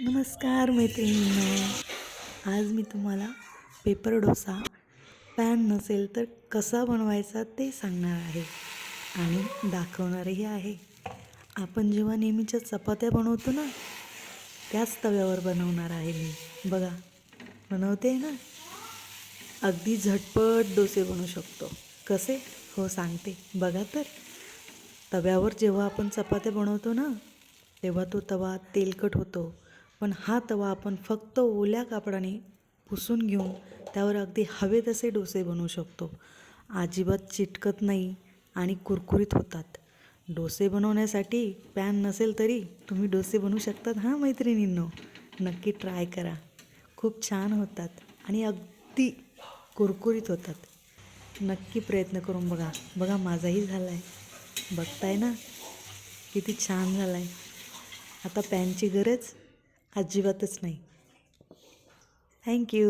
नमस्कार मैत्रिणींनो. आज मी तुम्हाला पेपर डोसा पॅन नसेल तर कसा बनवायचा ते सांगणार आहे आणि दाखवणारही आहे. आपण जेव्हा नेहमीच्या चपात्या बनवतो ना त्याच तव्यावर बनवणार आहे मी. बघा बनवते ना? अगदी झटपट डोसे बनवू शकतो. कसे? हो सांगते. बघा तर. तव्यावर जेव्हा आपण चपात्या बनवतो ना तेव्हा तो तवा तेलकट होतो. पण हा तवा आपण फक्त ओल्या कापडाने पुसून घेऊन त्यावर अगदी हवे तसे डोसे बनवू शकतो. अजिबात चिटकत नाही आणि कुरकुरीत होतात. डोसे बनवण्यासाठी पॅन नसेल तरी तुम्ही डोसे बनवू शकतात हां मैत्रिणींनो? नक्की ट्राय करा. खूप छान होतात आणि अगदी कुरकुरीत होतात. नक्की प्रयत्न करून बघा. बघा माझाही झाला आहे बघताय ना? किती छान झाला आहे आता पॅनची गरज अजिबातच नाही. थँक्यू